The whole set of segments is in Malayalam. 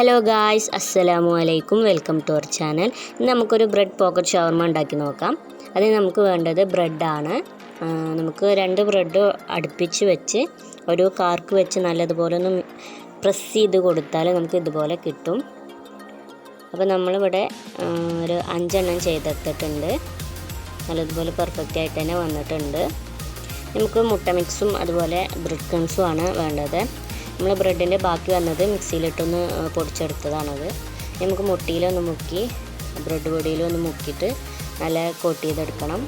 ഹലോ ഗായ്സ് അസ്സലാമു അലൈക്കും വെൽക്കം ടു അവർ ചാനൽ ഇന്ന് നമുക്കൊരു ബ്രെഡ് പോക്കറ്റ് ഷവർമ ഉണ്ടാക്കി നോക്കാം. അതിന് നമുക്ക് വേണ്ടത് ബ്രെഡാണ്. നമുക്ക് രണ്ട് ബ്രെഡ് അടുപ്പിച്ച് വെച്ച് ഒരു കാർക്ക് വെച്ച് നല്ലതുപോലെ ഒന്ന് പ്രസ് ചെയ്ത് കൊടുത്താൽ നമുക്ക് ഇതുപോലെ കിട്ടും. അപ്പോൾ നമ്മളിവിടെ ഒരു അഞ്ചെണ്ണം ചെയ്തെടുത്തിട്ടുണ്ട്. നല്ലതുപോലെ പെർഫെക്റ്റ് ആയിട്ട് തന്നെ വന്നിട്ടുണ്ട്. നമുക്ക് മുട്ട മിക്സും അതുപോലെ ബ്രെഡ് ആണ് വേണ്ടത്. നമ്മൾ ബ്രെഡിന്റെ ബാക്കി വന്നത് മിക്സിയിലിട്ടൊന്ന് പൊടിച്ചെടുത്തതാണത്. നമുക്ക് മുട്ടിയിലൊന്ന് മുക്കി ബ്രെഡ് പൊടിയിലൊന്ന് മുക്കിയിട്ട് നല്ല കോട്ട് ചെയ്തെടുക്കണം.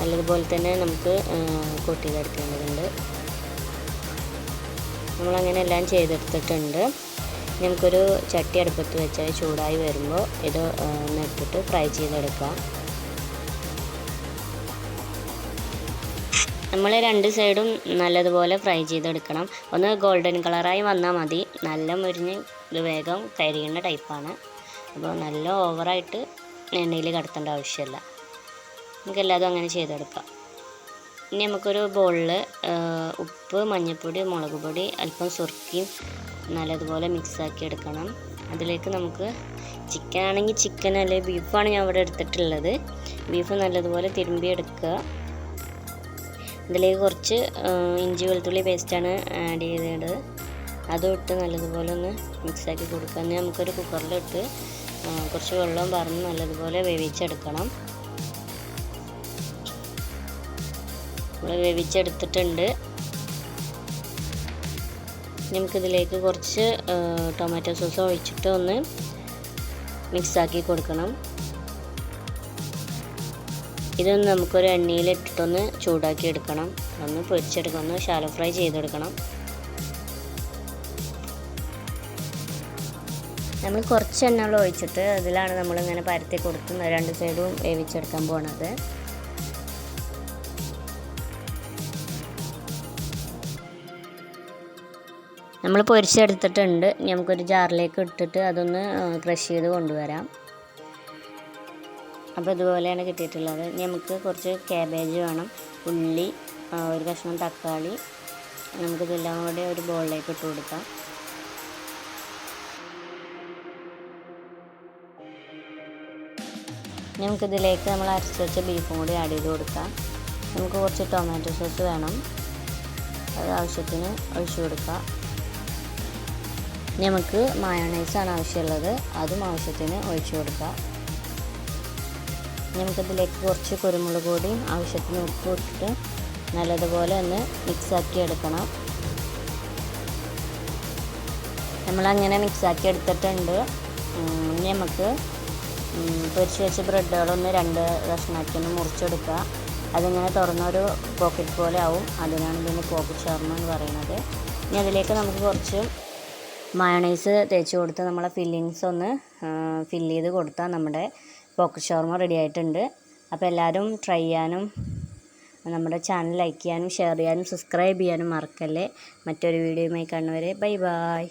നല്ലതുപോലെ തന്നെ നമുക്ക് കോട്ട് ചെയ്തെടുക്കേണ്ടതുണ്ട്. നമ്മളങ്ങനെ എല്ലാം ചെയ്തെടുത്തിട്ടുണ്ട്. നമുക്കൊരു ചട്ടി അടുപ്പത്ത് വെച്ചാൽ ചൂടായി വരുമ്പോൾ ഇത് ഒന്ന് ഇട്ടിട്ട് ഫ്രൈ ചെയ്തെടുക്കാം. നമ്മൾ രണ്ട് സൈഡും നല്ലതുപോലെ ഫ്രൈ ചെയ്തെടുക്കണം. ഒന്ന് ഗോൾഡൻ കളറായി വന്നാൽ മതി. നല്ല മുരിഞ്ഞ് ഇത് വേഗം കരിയുന്ന ടൈപ്പാണ്. അപ്പോൾ നല്ല ഓവറായിട്ട് എണ്ണയിൽ കടത്തേണ്ട ആവശ്യമില്ല. നമുക്ക് എല്ലാതും അങ്ങനെ ചെയ്തെടുക്കാം. ഇനി നമുക്കൊരു ബോളിൽ ഉപ്പ് മഞ്ഞൾപ്പൊടി മുളക് പൊടി അല്പം സുർക്കിയും നല്ലതുപോലെ മിക്സാക്കി എടുക്കണം. അതിലേക്ക് നമുക്ക് ചിക്കൻ ആണെങ്കിൽ ചിക്കൻ അല്ലെങ്കിൽ ബീഫാണ് ഞാൻ ഇവിടെ എടുത്തിട്ടുള്ളത്. ബീഫ് നല്ലതുപോലെ തിരുമ്പി എടുക്കുക ഇതിലേക്ക് കുറച്ച് ഇഞ്ചി വെളുത്തുള്ളി പേസ്റ്റാണ് ആഡ് ചെയ്തത്. അതും ഇട്ട് നല്ലതുപോലെ ഒന്ന് മിക്സാക്കി കൊടുക്കുക. എന്നാൽ നമുക്കൊരു കുക്കറിലിട്ട് കുറച്ച് വെള്ളം പറഞ്ഞ് നല്ലതുപോലെ വേവിച്ചെടുക്കണം. നമ്മൾ വേവിച്ചെടുത്തിട്ടുണ്ട്. നമുക്കിതിലേക്ക് കുറച്ച് ടൊമാറ്റോ സോസ് ഒഴിച്ചിട്ട് ഒന്ന് മിക്സാക്കി കൊടുക്കണം. ഇതൊന്ന് നമുക്കൊരു എണ്ണയിലിട്ടിട്ടൊന്ന് ചൂടാക്കി എടുക്കണം. ഒന്ന് പൊരിച്ചെടുക്കണം. ഒന്ന് ഷാലോ ഫ്രൈ ചെയ്തെടുക്കണം. നമ്മൾ കുറച്ച് എണ്ണ ഒഴിച്ചിട്ട് അതിലാണ് നമ്മളിങ്ങനെ പരത്തി കൊടുത്ത് രണ്ട് സൈഡും വേവിച്ചെടുക്കാൻ പോണത്. നമ്മൾ പൊരിച്ചെടുത്തിട്ടുണ്ട്. നമുക്കൊരു ജാറിലേക്ക് ഇട്ടിട്ട് അതൊന്ന് ക്രഷ് ചെയ്ത് കൊണ്ടുവരാം. അപ്പോൾ ഇതുപോലെയാണ് കിട്ടിയിട്ടുള്ളത്. നമുക്ക് കുറച്ച് ക്യാബേജ് വേണം. ഉള്ളി ഒരു കഷ്ണം തക്കാളി നമുക്ക് നമുക്കിതെല്ലാം കൂടി ഒരു ബോളിലേക്ക് ഇട്ട് കൊടുക്കാം. നമുക്കിതിലേക്ക് നമ്മൾ അരച്ച് വെച്ച ബീഫും കൂടി ആഡ് ചെയ്ത് കൊടുക്കാം. നമുക്ക് കുറച്ച് ടൊമാറ്റോ സോസ് വേണം. അത് ആവശ്യത്തിന് ഒഴിച്ചു കൊടുക്കാം. നമുക്ക് മയോണൈസാണ് ആവശ്യമുള്ളത്. അതും ആവശ്യത്തിന് ഒഴിച്ചു കൊടുക്കാം. നമുക്കതിലേക്ക് കുറച്ച് കുരുമുളക് പൊടിയും ആവശ്യത്തിന് ഉപ്പ് ഇട്ടിട്ട് നല്ലതുപോലെ ഒന്ന് മിക്സാക്കി എടുക്കണം. നമ്മളങ്ങനെ മിക്സാക്കി എടുത്തിട്ടുണ്ട്. ഇനി നമുക്ക് പൊരിച്ച് വെച്ച ബ്രെഡുകളൊന്ന് രണ്ട് കഷ്ണാക്കി ഒന്ന് മുറിച്ചെടുക്കുക. അതിങ്ങനെ തുറന്നൊരു പോക്കറ്റ് പോലെ ആവും. അതിനാണ് ഇതിന് പോക്കറ്റ് ഷവർമ എന്ന് പറയുന്നത്. ഇനി അതിലേക്ക് നമുക്ക് കുറച്ച് മയണൈസ് തേച്ച് കൊടുത്ത് നമ്മളെ ഫില്ലിങ്സ് ഒന്ന് ഫില്ല് ചെയ്ത് കൊടുത്താൽ നമ്മുടെ പോക്കറ്റ് ഷവർമ റെഡി ആയിട്ടുണ്ട്. അപ്പോൾ എല്ലാവരും ട്രൈ ചെയ്യാനും നമ്മുടെ ചാനൽ ലൈക്ക് ചെയ്യാനും ഷെയർ ചെയ്യാനും സബ്സ്ക്രൈബ് ചെയ്യാനും മറക്കല്ലേ. മറ്റൊരു വീഡിയോയുമായി കാണുന്നവരെ ബൈ ബായ്